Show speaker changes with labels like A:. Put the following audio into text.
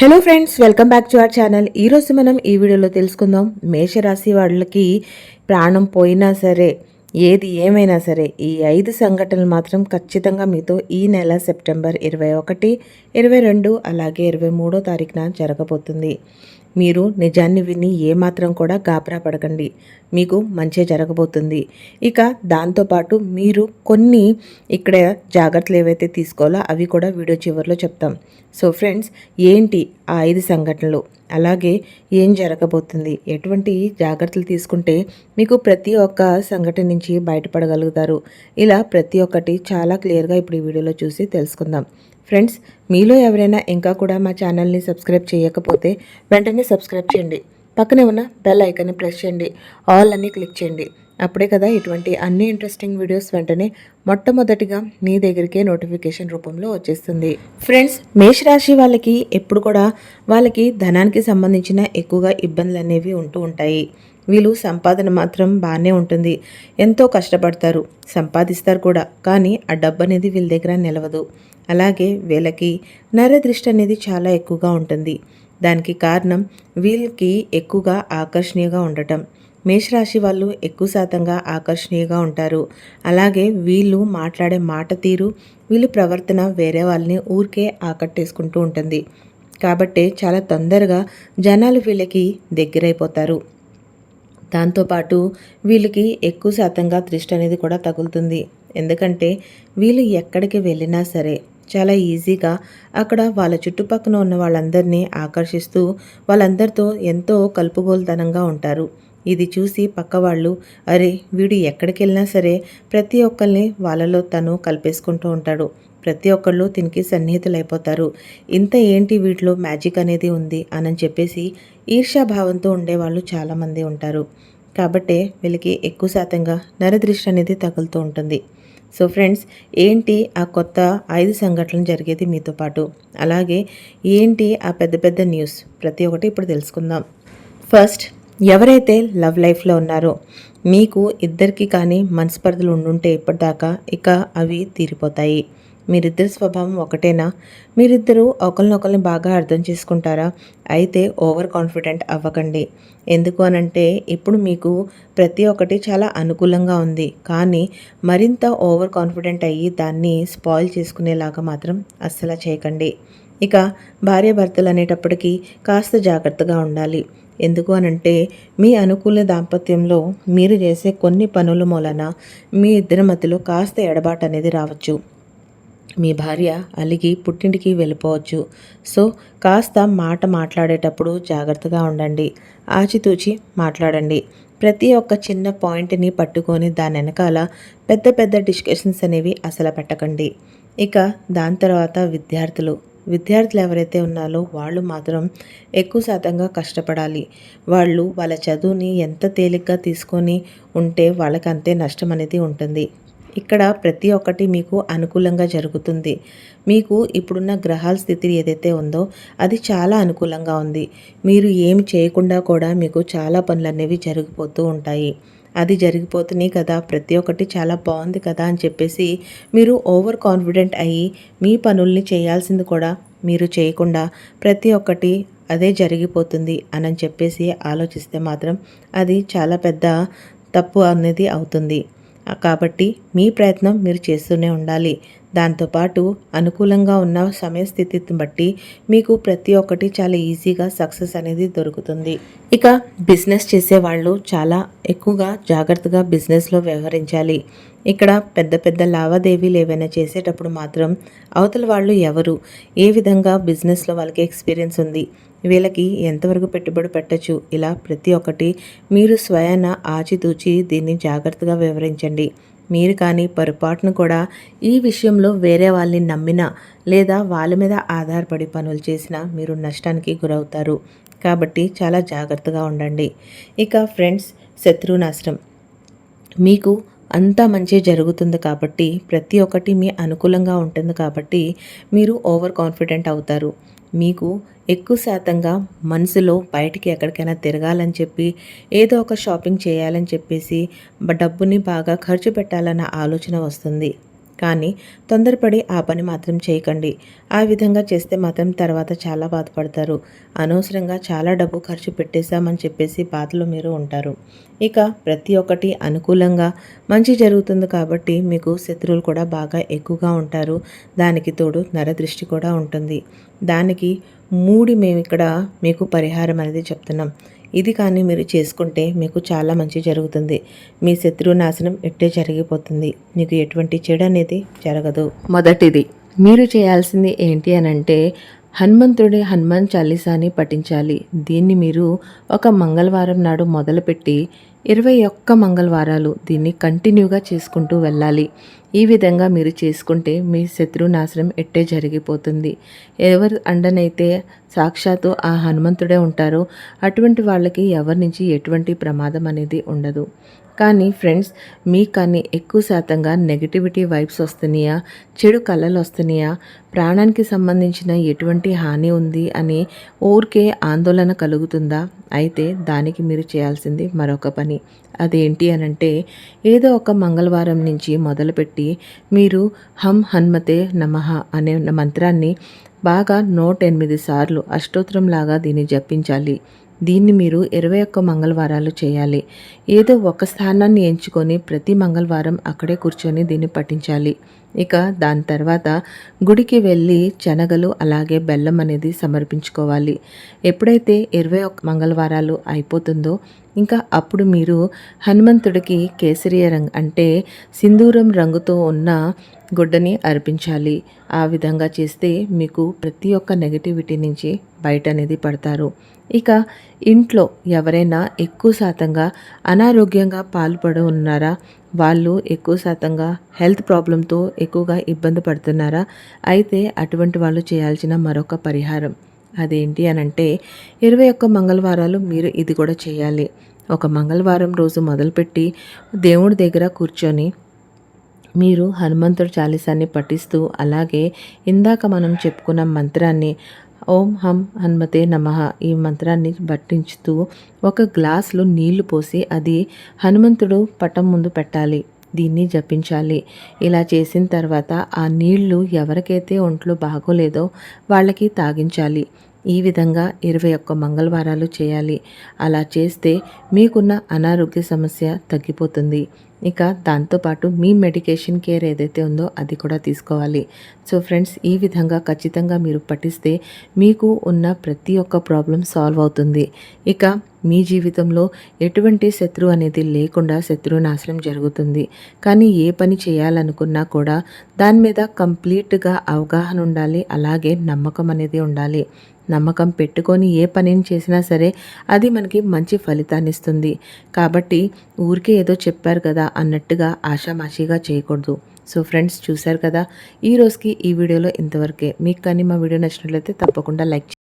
A: Hello friends welcome back to our channel ఈరోజు మనం ఈ వీడియోలో తెలుసుకుందాం. మేషరాశి వాళ్ళకి ప్రాణం పోయినా సరే ఏది ఏమైనా సరే ఈ ఐదు సంఘటనలు మాత్రం ఖచ్చితంగా మీతో ఈ నెల సెప్టెంబర్ ఇరవై ఒకటి ఇరవై రెండు అలాగే ఇరవై మూడో తారీఖున జరగబోతుంది. మీరు నిజాన్ని విని ఏమాత్రం కూడా గాబరా పడకండి. మీకు మంచి జరగబోతుంది. ఇక దాంతోపాటు మీరు కొన్ని ఇక్కడ జాగ్రత్తలు ఏవైతే తీసుకోవాలో అవి కూడా వీడియో చివరిలో చెప్తాం. సో ఫ్రెండ్స్ ఏంటి ఆ ఐదు సంఘటనలు? అలాగే ఏం జరగబోతుంది? ఎటువంటి జాగ్రత్తలు తీసుకుంటే మీకు ప్రతి ఒక్క సంఘటన నుంచి బయటపడగలుగుతారు? ఇలా ప్రతి ఒక్కటి చాలా క్లియర్గా ఇప్పుడు ఈ వీడియోలో చూసి తెలుసుకుందాం. ఫ్రెండ్స్ మీలో ఎవరైనా ఇంకా కూడా మా ఛానల్ని సబ్స్క్రైబ్ చేయకపోతే వెంటనే సబ్స్క్రైబ్ చేయండి. పక్కనే ఉన్న బెల్ ఐకాన్ని ప్రెస్ చేయండి. ఆల్ అని క్లిక్ చేయండి. అప్పుడే కదా ఇటువంటి అన్ని ఇంట్రెస్టింగ్ వీడియోస్ వెంటనే మొట్టమొదటిగా మీ దగ్గరికే నోటిఫికేషన్ రూపంలో వచ్చేస్తుంది. ఫ్రెండ్స్ మేషరాశి వాళ్ళకి ఎప్పుడు కూడా వాళ్ళకి ధనానికి సంబంధించిన ఎక్కువగా ఇబ్బందులు అనేవి ఉంటూ ఉంటాయి. వీళ్ళు సంపాదన మాత్రం బాగానే ఉంటుంది. ఎంతో కష్టపడతారు సంపాదిస్తారు కూడా. కానీ ఆ డబ్బు అనేది వీళ్ళ దగ్గర నిలవదు. అలాగే వీళ్ళకి నరదృష్టి అనేది చాలా ఎక్కువగా ఉంటుంది. దానికి కారణం వీళ్ళకి ఎక్కువగా ఆకర్షణీయంగా ఉండటం. మేషరాశి వాళ్ళు ఎక్కువ శాతంగా ఆకర్షణీయంగా ఉంటారు. అలాగే వీళ్ళు మాట్లాడే మాట తీరు వీళ్ళు ప్రవర్తన వేరే వాళ్ళని ఊరికే ఆకట్టేసుకుంటూ ఉంటుంది. కాబట్టి చాలా తొందరగా జనాలు వీళ్ళకి దగ్గరైపోతారు. దాంతోపాటు వీళ్ళకి ఎక్కువ శాతంగా దృష్టి అనేది కూడా తగులుతుంది. ఎందుకంటే వీళ్ళు ఎక్కడికి వెళ్ళినా సరే చాలా ఈజీగా అక్కడ వాళ్ళ చుట్టుపక్కన ఉన్న వాళ్ళందరినీ ఆకర్షిస్తూ వాళ్ళందరితో ఎంతో కలుపుగోలుతనంగా ఉంటారు. ఇది చూసి పక్కవాళ్ళు అరే వీడు ఎక్కడికి వెళ్ళినా సరే ప్రతి ఒక్కరిని వాళ్ళలో తను కలిపేసుకుంటూ ఉంటాడు. ప్రతి ఒక్కళ్ళు తినికి సన్నిహితులైపోతారు. ఇంత ఏంటి వీటిలో మ్యాజిక్ అనేది ఉంది? అని చెప్పేసి ఈర్ష్యాభావంతో ఉండేవాళ్ళు చాలామంది ఉంటారు. కాబట్టే వీళ్ళకి ఎక్కువ శాతంగా నరదృష్టి అనేది తగులుతూ ఉంటుంది. సో ఫ్రెండ్స్ ఏంటి ఆ కొత్త ఐదు సంఘటనలు జరిగేది మీతో పాటు? అలాగే ఏంటి ఆ పెద్ద పెద్ద న్యూస్? ప్రతి ఒక్కటి ఇప్పుడు తెలుసుకుందాం. ఫస్ట్ ఎవరైతే లవ్ లైఫ్లో ఉన్నారో మీకు ఇద్దరికి కానీ మనస్పర్ధలు ఉండుంటే ఇప్పటిదాకా ఇక అవి తీరిపోతాయి. మీరిద్దరి స్వభావం ఒకటేనా? మీరిద్దరూ ఒకరినొకరిని బాగా అర్థం చేసుకుంటారా? అయితే ఓవర్ కాన్ఫిడెంట్ అవ్వకండి. ఎందుకు అనంటే ఇప్పుడు మీకు ప్రతి ఒక్కటి చాలా అనుకూలంగా ఉంది. కానీ మరింత ఓవర్ కాన్ఫిడెంట్ అయ్యి దాన్ని స్పాయిల్ చేసుకునేలాగా మాత్రం అస్సలు చేయకండి. ఇక భార్య భర్తలు అనేటప్పటికీ కాస్త జాగ్రత్తగా ఉండాలి. ఎందుకు అనంటే మీ అనుకూల దాంపత్యంలో మీరు చేసే కొన్ని పనుల మూలన మీ ఇద్దరి మధ్యలో కాస్త ఎడబాటు అనేది రావచ్చు. మీ భార్య అలిగి పుట్టింటికి వెళ్ళిపోవచ్చు. సో కాస్త మాట మాట్లాడేటప్పుడు జాగ్రత్తగా ఉండండి. ఆచితూచి మాట్లాడండి. ప్రతి ఒక్క చిన్న పాయింట్ని పట్టుకొని దాని వెనకాల పెద్ద పెద్ద డిస్కషన్స్ అనేవి అసలు పెట్టకండి. ఇక దాని తర్వాత విద్యార్థులు. విద్యార్థులు ఎవరైతే ఉన్నారో వాళ్ళు మాత్రం ఎక్కువ శాతంగా కష్టపడాలి. వాళ్ళు వాళ్ళ చదువుని ఎంత తేలిగ్గా తీసుకొని ఉంటే వాళ్ళకి అంతే నష్టం అనేది ఉంటుంది. ఇక్కడ ప్రతి ఒక్కటి మీకు అనుకూలంగా జరుగుతుంది. మీకు ఇప్పుడున్న గ్రహాల స్థితి ఏదైతే ఉందో అది చాలా అనుకూలంగా ఉంది. మీరు ఏమి చేయకుండా కూడా మీకు చాలా పనులు అనేవి జరిగిపోతూ ఉంటాయి. అది జరిగిపోతున్నాయి కదా ప్రతి ఒక్కటి చాలా బాగుంది కదా అని చెప్పేసి మీరు ఓవర్ కాన్ఫిడెంట్ అయ్యి మీ పనుల్ని చేయాల్సింది కూడా మీరు చేయకుండా ప్రతి ఒక్కటి అదే జరిగిపోతుంది అని చెప్పేసి ఆలోచిస్తే మాత్రం అది చాలా పెద్ద తప్పు అనేది అవుతుంది. కాబట్టి మీ ప్రయత్నం మీరు చేస్తూనే ఉండాలి. దాంతోపాటు అనుకూలంగా ఉన్న సమయ స్థితిని బట్టి మీకు ప్రతి ఒక్కటి చాలా ఈజీగా సక్సెస్ అనేది దొరుకుతుంది. ఇక బిజినెస్ చేసేవాళ్ళు చాలా ఎక్కువగా జాగ్రత్తగా బిజినెస్లో వ్యవహరించాలి. ఇక్కడ పెద్ద పెద్ద లావాదేవీలు ఏవైనా చేసేటప్పుడు మాత్రం అవతల వాళ్ళు ఎవరు ఏ విధంగా బిజినెస్లో వాళ్ళకి ఎక్స్పీరియన్స్ ఉంది వీళ్ళకి ఎంతవరకు పెట్టుబడి పెట్టచ్చు ఇలా ప్రతి ఒక్కటి మీరు స్వయాన ఆచితూచి దీన్ని జాగ్రత్తగా వివరించండి. మీరు కానీ పొరపాటును కూడా ఈ విషయంలో వేరే వాళ్ళని నమ్మినా లేదా వాళ్ళ మీద ఆధారపడి పనులు చేసినా మీరు నష్టానికి గురవుతారు. కాబట్టి చాలా జాగ్రత్తగా ఉండండి. ఇక ఫ్రెండ్స్ శత్రునాశనం. మీకు అంతా మంచి జరుగుతుంది కాబట్టి ప్రతి ఒక్కటి మీ అనుకూలంగా ఉంటుంది కాబట్టి మీరు ఓవర్ కాన్ఫిడెంట్ అవుతారు. మీకు ఎక్కువ శాతంగా మనసులో బయటికి ఎక్కడికైనా తిరగాలని చెప్పి ఏదో ఒక షాపింగ్ చేయాలని చెప్పేసి డబ్బుని బాగా ఖర్చు పెట్టాలన్న ఆలోచన వస్తుంది. కానీ తొందరపడి ఆ పని మాత్రం చేయకండి. ఆ విధంగా చేస్తే మాత్రం తర్వాత చాలా బాధపడతారు. అనవసరంగా చాలా డబ్బు ఖర్చు పెట్టేశామని చెప్పేసి బాధలో మీరు ఉంటారు. ఇక ప్రతి ఒక్కటి అనుకూలంగా మంచి జరుగుతుంది కాబట్టి మీకు శత్రువులు కూడా బాగా ఎక్కువగా ఉంటారు. దానికి తోడు నరదృష్టి కూడా ఉంటుంది. దానికి మూడు మేము ఇక్కడ మీకు పరిహారం అనేది చెప్తున్నాం. ఇది కానీ మీరు చేసుకుంటే మీకు చాలా మంచి జరుగుతుంది. మీ శత్రు నాశనం ఎట్టే జరిగిపోతుంది. మీకు ఎటువంటి చెడు అనేది జరగదు. మొదటిది మీరు చేయాల్సింది ఏంటి అని అంటే హనుమంతుడి హనుమాన్ చాలీసాని పఠించాలి. దీన్ని మీరు ఒక మంగళవారం నాడు మొదలుపెట్టి ఇరవై ఒక్క మంగళవారాలు దీన్ని కంటిన్యూగా చేసుకుంటూ వెళ్ళాలి. ఈ విధంగా మీరు చేసుకుంటే మీ శత్రు నాశనం ఎట్టే జరిగిపోతుంది. ఎవరు అండనైతే సాక్షాత్తు ఆ హనుమంతుడే ఉంటారో అటువంటి వాళ్ళకి ఎవరి నుంచి ఎటువంటి ప్రమాదం అనేది ఉండదు. కానీ ఫ్రెండ్స్ మీ కానీ ఎక్కువ శాతంగా నెగిటివిటీ వైబ్స్ వస్తున్నాయా? చెడు కళలు వస్తున్నాయా? ప్రాణానికి సంబంధించిన ఎటువంటి హాని ఉంది అని ఊరికే ఆందోళన కలుగుతుందా? అయితే దానికి మీరు చేయాల్సింది మరొక పని. అదేంటి అనంటే ఏదో ఒక మంగళవారం నుంచి మొదలుపెట్టి మీరు హం హన్మతే నమః అనే మంత్రాన్ని బాగా నూట ఎనిమిది సార్లు అష్టోత్తరంలాగా దీన్ని జపించాలి. దీన్ని మీరు ఇరవై ఒక్క మంగళవారాలు చేయాలి. ఏదో ఒక స్థానాన్ని ఎంచుకొని ప్రతి మంగళవారం అక్కడే కూర్చొని దీన్ని పఠించాలి. ఇక దాని తర్వాత గుడికి వెళ్ళి శనగలు అలాగే బెల్లం అనేది సమర్పించుకోవాలి. ఎప్పుడైతే ఇరవై ఒక్క మంగళవారాలు అయిపోతుందో ఇంకా అప్పుడు మీరు హనుమంతుడికి కేసరియ రంగు అంటే సింధూరం రంగుతో ఉన్న గుడ్డని అర్పించాలి. ఆ విధంగా చేస్తే మీకు ప్రతి ఒక్క నెగటివిటీ నుంచి బయట అనేది పడతారు. ఇక ఇంట్లో ఎవరైనా ఎక్కువ శాతంగా అనారోగ్యంగా పాల్పడి ఉన్నారా? వాళ్ళు ఎక్కువ శాతంగా హెల్త్ ప్రాబ్లంతో ఎక్కువగా ఇబ్బంది పడుతున్నారా? అయితే అటువంటి వాళ్ళు చేయాల్సిన మరొక పరిహారం. అదేంటి అని అంటే ఇరవై ఒక్క మంగళవారాలు మీరు ఇది కూడా చేయాలి. ఒక మంగళవారం రోజు మొదలుపెట్టి దేవుడి దగ్గర కూర్చొని మీరు హనుమంతుడి చాలీసాన్ని పఠిస్తూ అలాగే ఇందాక మనం చెప్పుకున్న మంత్రాన్ని ఓం హం హనుమతే నమ ఈ మంత్రాన్ని పట్టించుతూ ఒక గ్లాసులో నీళ్ళు పోసి అది హనుమంతుడు పటం ముందు పెట్టాలి. దీన్ని జపించాలి. ఇలా చేసిన తర్వాత ఆ నీళ్ళు ఎవరికైతే ఒంట్లో బాగోలేదో వాళ్ళకి తాగించాలి. ఈ విధంగా ఇరవై ఒక్క మంగళవారాలు చేయాలి. అలా చేస్తే మీకున్న అనారోగ్య సమస్య తగ్గిపోతుంది. ఇక దాంతోపాటు మీ మెడికేషన్ కేర్ ఏదైతే ఉందో అది కూడా తీసుకోవాలి. సో ఫ్రెండ్స్ ఈ విధంగా ఖచ్చితంగా మీరు పఠిస్తే మీకు ఉన్న ప్రతి ఒక్క ప్రాబ్లం సాల్వ్ అవుతుంది. ఇక మీ జీవితంలో ఎటువంటి శత్రువు అనేది లేకుండా శత్రువు నాశనం జరుగుతుంది. కానీ ఏ పని చేయాలనుకున్నా కూడా దాని మీద కంప్లీట్గా అవగాహన ఉండాలి. అలాగే నమ్మకం అనేది ఉండాలి. నమ్మకం పెట్టుకొని ఏ పనిని చేసినా సరే అది మనకి మంచి ఫలితాన్ని ఇస్తుంది. కాబట్టి ఊరికే ఏదో చెప్పారు కదా అన్నట్టుగా ఆషామాషిగా చేయకూడదు. సో ఫ్రెండ్స్ చూశారు కదా ఈ రోజుకి ఈ వీడియోలో ఇంతవరకే. మీకు కానీ మా వీడియో నచ్చినట్లయితే తప్పకుండా లైక్